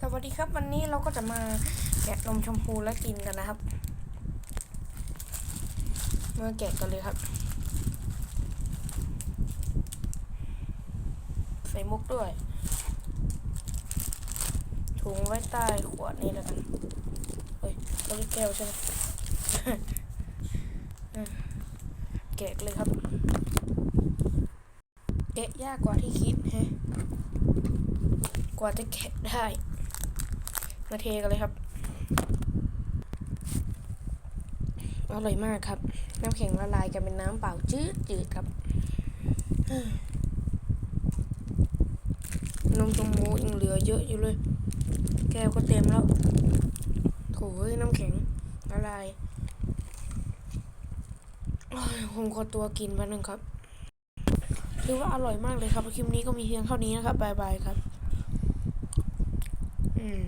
สวัสดีครับวันนี้เราก็จะมาแกะนมชมพูและกินกันนะครับมาแกะกันเลยครับ ใส่มุกด้วย ถุงไว้ใต้ขวดนี้แล้วกันเฮ้ยเราแก้วใช่ไหมแกะเลยครับแกะยากกว่าที่คิดฮะกว่าจะแกะได้ มาเทกันเลยครับ อร่อยมากครับ น้ำแข็งละลายกันเป็นน้ำเปล่าจืดจืดครับนมชมพูยังเหลือเยอะอยู่เลย แก้วก็เต็มแล้วโถยน้ำแข็งละลายผมขอตัวกินแป๊บนึงครับถือว่าอร่อยมากเลยครับ คลิปนี้ก็มีเพียงเท่านี้นะครับบายบายครับ อืม